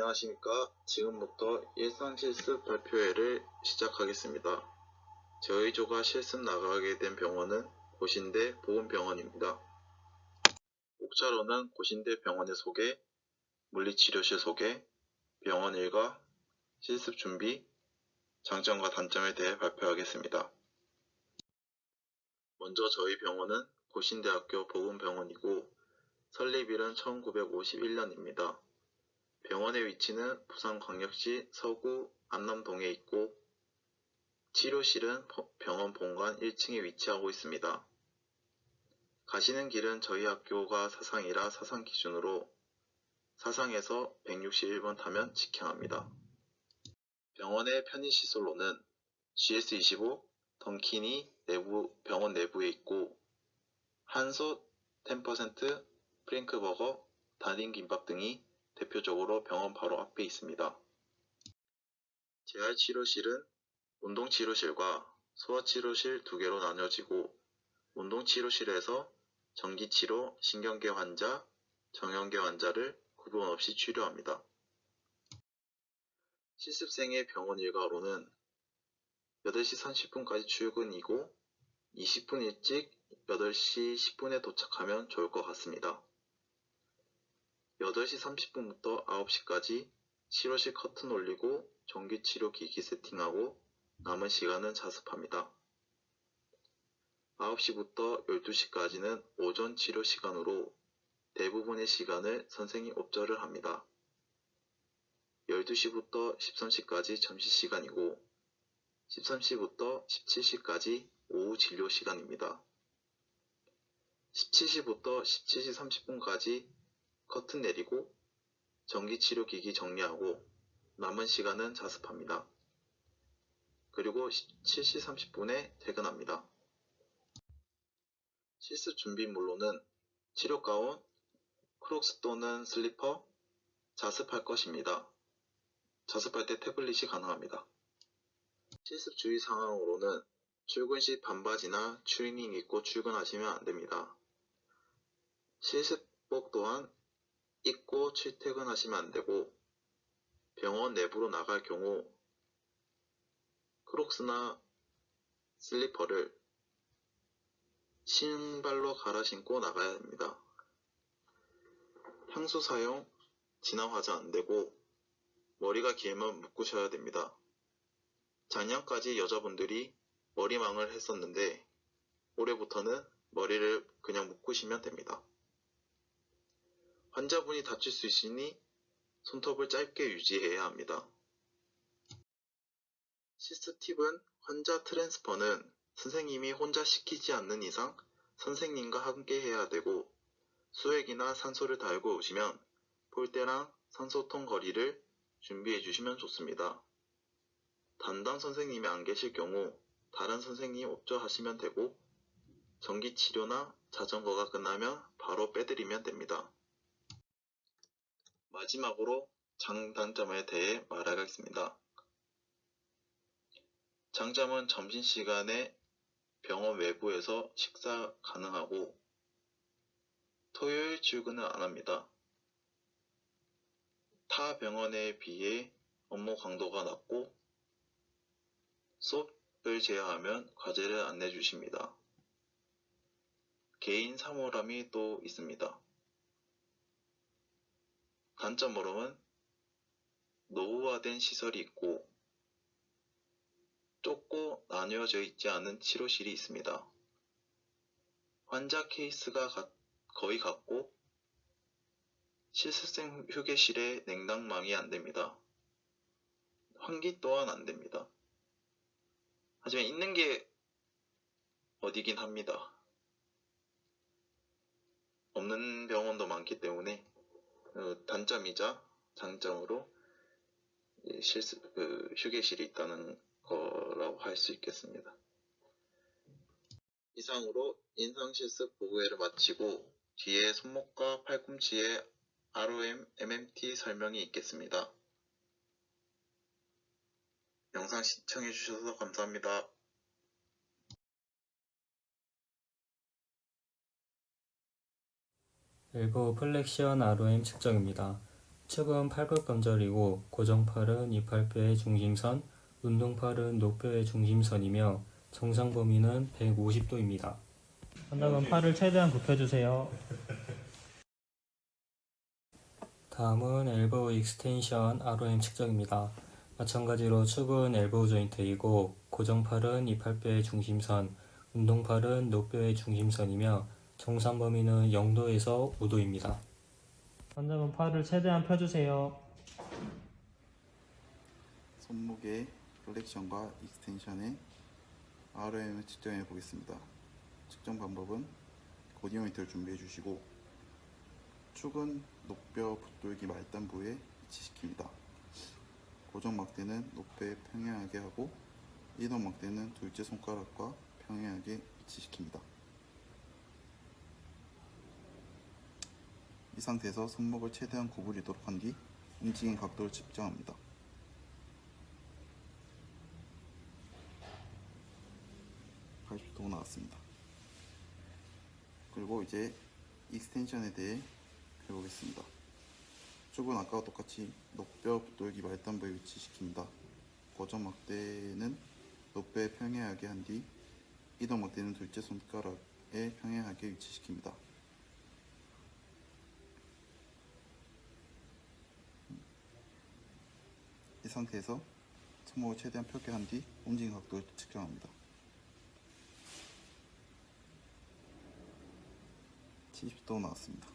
안녕하십니까. 지금부터 일상 실습 발표회를 시작하겠습니다. 저희 조가 실습 나가게 된 병원은 고신대 보건병원입니다. 목차로는 고신대 병원의 소개, 물리치료실 소개, 병원 일과 실습 준비, 장점과 단점에 대해 발표하겠습니다. 먼저 저희 병원은 고신대학교 보건병원이고 설립일은 1951년입니다. 병원의 위치는 부산광역시 서구 안남동에 있고 치료실은 버- 병원 본관 1층에 위치하고 있습니다. 가시는 길은 저희 학교가 사상이라 사상 기준으로 사상에서 161번 타면 직행합니다. 병원의 편의시설로는 GS25 던킨이 내부, 병원 내부에 있고 한솥 10% 프랭크버거, 달인김밥 등이 대표적으로 병원 바로 앞에 있습니다. 재활치료실은 운동치료실과 소아치료실 두 개로 나뉘어지고 운동치료실에서 전기치료, 신경계 환자, 정형계 환자를 구분 없이 치료합니다. 실습생의 병원 일과로는 8시 30분까지 출근이고 20분 일찍 8시 10분에 도착하면 좋을 것 같습니다. 8시 30분부터 9시까지 치료실 커튼 올리고 전기치료 기기 세팅하고 남은 시간은 자습합니다. 9시부터 12시까지는 오전 치료 시간으로 대부분의 시간을 선생님 옵저를 합니다. 12시부터 13시까지 점심 시간이고 13시부터 17시까지 오후 진료 시간입니다. 17시부터 17시 30분까지 커튼 내리고 전기치료 기기 정리하고 남은 시간은 자습합니다. 그리고 17시 30분에 퇴근합니다. 실습 준비물로는 치료 가운, 크록스 또는 슬리퍼, 자습할 것입니다. 자습할 때 태블릿이 가능합니다. 실습 주의 사항으로는 출근 시 반바지나 추리닝 입고 출근하시면 안 됩니다. 실습복 또한 입고 출퇴근하시면 안 되고 병원 내부로 나갈 경우 크록스나 슬리퍼를 신발로 갈아 신고 나가야 합니다. 향수 사용, 진화 화장 안 되고 머리가 길면 묶으셔야 됩니다. 작년까지 여자분들이 머리망을 했었는데 올해부터는 머리를 그냥 묶으시면 됩니다. 환자분이 다칠 수 있으니 손톱을 짧게 유지해야 합니다. 시스 팁은 환자 트랜스퍼는 선생님이 혼자 시키지 않는 이상 선생님과 함께 해야 되고 수액이나 산소를 달고 오시면 폴대랑 산소통 거리를 준비해 주시면 좋습니다. 담당 선생님이 안 계실 경우 다른 선생님 옵저하시면 되고 전기 치료나 자전거가 끝나면 바로 빼드리면 됩니다. 마지막으로 장단점에 대해 말하겠습니다. 장점은 점심시간에 병원 외부에서 식사 가능하고 토요일 출근은 안 합니다. 타 병원에 비해 업무 강도가 낮고 수업을 제외하면 과제를 안 내주십니다. 개인 사물함이 또 있습니다. 단점으로는 노후화된 시설이 있고 좁고 나뉘어져 있지 않은 치료실이 있습니다. 환자 케이스가 가- 거의 같고 실습생 휴게실에 냉난망이 안 됩니다. 환기 또한 안 됩니다. 하지만 있는 게 어디긴 합니다. 없는 병원도 많기 때문에 어, 단점이자 장점으로 이 실습 그 휴게실이 있다는 거라고 할 수 있겠습니다. 이상으로 인상 실습 보고회를 마치고 뒤에 손목과 팔꿈치에 ROM, MMT 설명이 있겠습니다. 영상 시청해주셔서 감사합니다. 일부 플렉시언 ROM 측정입니다. 측은 팔굽 관절이고 고정팔은 이팔뼈의 중심선, 운동팔은 노뼈의 중심선이며 정상 범위는 150도입니다. 환자분 팔을 최대한 굽혀주세요. 다음은 엘보우 익스텐션 ROM 측정입니다. 마찬가지로 축은 엘보우 조인트이고 고정팔은 이팔뼈의 중심선, 운동팔은 노뼈의 중심선이며 정상 범위는 0도에서 5도입니다. 환자분 팔을 최대한 펴주세요. 손목의 플렉션과 익스텐션의 RM을 측정해 보겠습니다. 측정 방법은 고디오미터를 준비해 주시고 축은 노뼈 붙돌기 말단부에 위치시킵니다. 고정 막대는 노뼈에 평행하게 하고 이동 막대는 둘째 손가락과 평행하게 위치시킵니다. 이 상태에서 손목을 최대한 구부리도록 한 뒤 움직임 각도를 측정합니다. 도 나왔습니다. 그리고 이제 익스텐션에 대해 배우겠습니다. 축은 아까와 똑같이 노뼈 붙돌기 말단 부에 위치시킵니다. 고정 막대는 노뼈에 평행하게 한 뒤 이동 막대는 둘째 손가락에 평행하게 위치시킵니다. 상태에서 손목을 최대한 펴게 한 뒤 움직임 각도를 측정합니다. 70도 나왔습니다.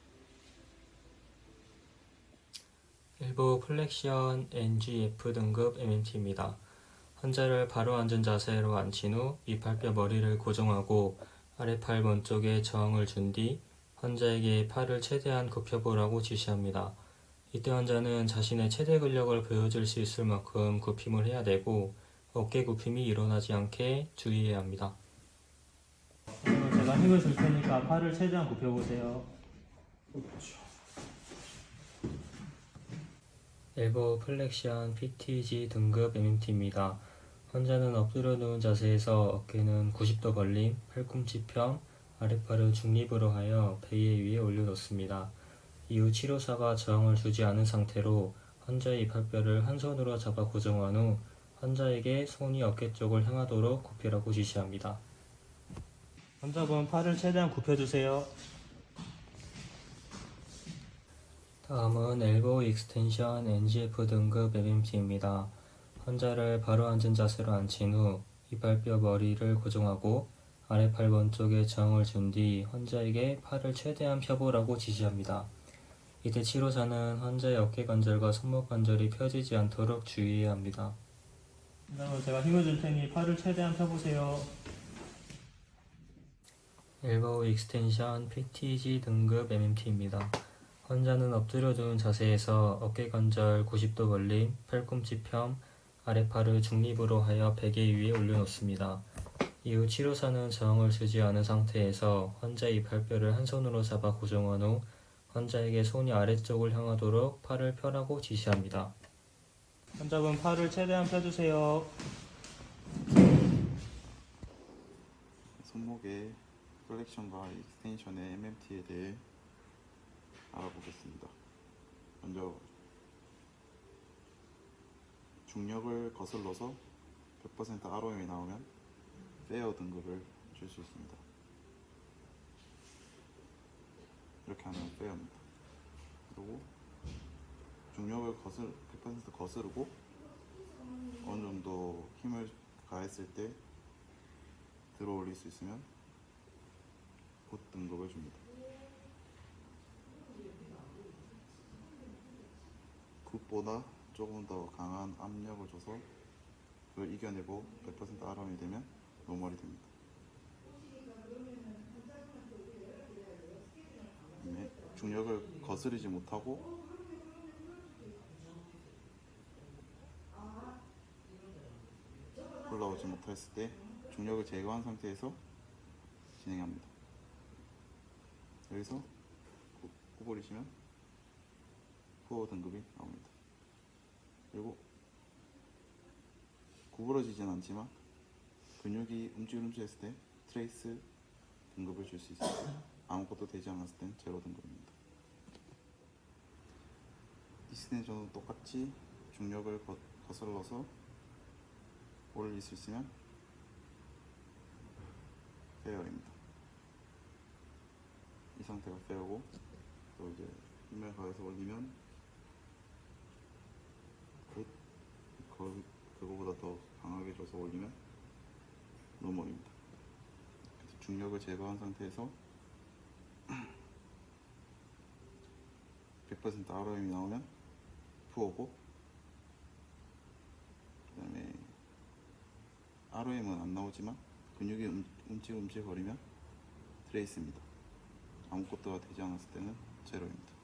일부 플렉션 NGF 등급 MMT입니다. 환자를 바로 앉은 자세로 앉힌 후 이팔뼈 머리를 고정하고 아래팔 먼쪽에 저항을 준 뒤 환자에게 팔을 최대한 굽혀보라고 지시합니다. 이때 환자는 자신의 최대 근력을 보여줄 수 있을 만큼 굽힘을 해야 되고 어깨 굽힘이 일어나지 않게 주의해야 합니다. 제가 힘을 줄 테니까 팔을 최대한 굽혀보세요. 엘보 플렉션 PTG 등급 MMT입니다. 환자는 엎드려 누운 자세에서 어깨는 90도 벌림, 팔꿈치 펴, 아랫팔을 중립으로 하여 베개 위에 올려놓습니다. 이후 치료사가 저항을 주지 않은 상태로 환자의 이팔뼈를 한 손으로 잡아 고정한 후 환자에게 손이 어깨 쪽을 향하도록 굽히라고 지시합니다. 환자분 팔을 최대한 굽혀주세요. 다음은 엘보 익스텐션 NGF 등급 MMT입니다. 환자를 바로 앉은 자세로 앉힌 후 이발뼈 머리를 고정하고 아래팔 먼쪽에 저항을 준 뒤 환자에게 팔을 최대한 펴보라고 지시합니다. 이때 치료사는 환자의 어깨 관절과 손목 관절이 펴지지 않도록 주의해야 합니다. 그다음에 제가 힘을 줄 테니 팔을 최대한 펴보세요. 엘보우 익스텐션 PTG 등급 MMT입니다. 환자는 엎드려 두는 자세에서 어깨 관절 90도 벌림, 팔꿈치 펴, 아래팔을 중립으로 하여 베개 위에 올려놓습니다. 이후 치료사는 저항을 주지 않은 상태에서 환자의 이팔뼈를 한 손으로 잡아 고정한 후 환자에게 손이 아래쪽을 향하도록 팔을 펴라고 지시합니다. 환자분 팔을 최대한 펴주세요. 손목의 플렉션과 익스텐션의 MMT에 대해 알아보겠습니다. 먼저 중력을 거슬러서 100% ROM이 나오면 페어 등급을 줄 수 있습니다. 이렇게 하면 페어입니다. 그리고 중력을 거슬 100% 거스르고 어느 정도 힘을 가했을 때 들어 올릴 수 있으면 굿 등급을 줍니다. 굿보다 조금 더 강한 압력을 줘서 그걸 이겨내고 100% RM이 되면 노멀이 됩니다. 그다음에 중력을 거스르지 못하고 올라오지 못했을 때 중력을 제거한 상태에서 진행합니다. 여기서 구- 구부리시면 푸어 등급이 나옵니다. 그리고 구부러지진 않지만 근육이 움찔움찔했을 때 트레이스 등급을 줄 수 있습니다. 아무것도 되지 않았을 땐 제로 등급입니다. 익스텐션도 똑같이 중력을 거, 거슬러서 올릴 수 있으면 페어입니다. 이 상태가 페어고 또 이제 힘을 가해서 올리면 그, 그 그거보다 더 강하게 줘서 올리면 노멀입니다. 중력을 제거한 상태에서 100% ROM이 나오면 푸어고 그 다음에 ROM은 안 나오지만 근육이 움, 움찔움찔 거리면 트레이스입니다. 아무것도 되지 않았을 때는 제로입니다.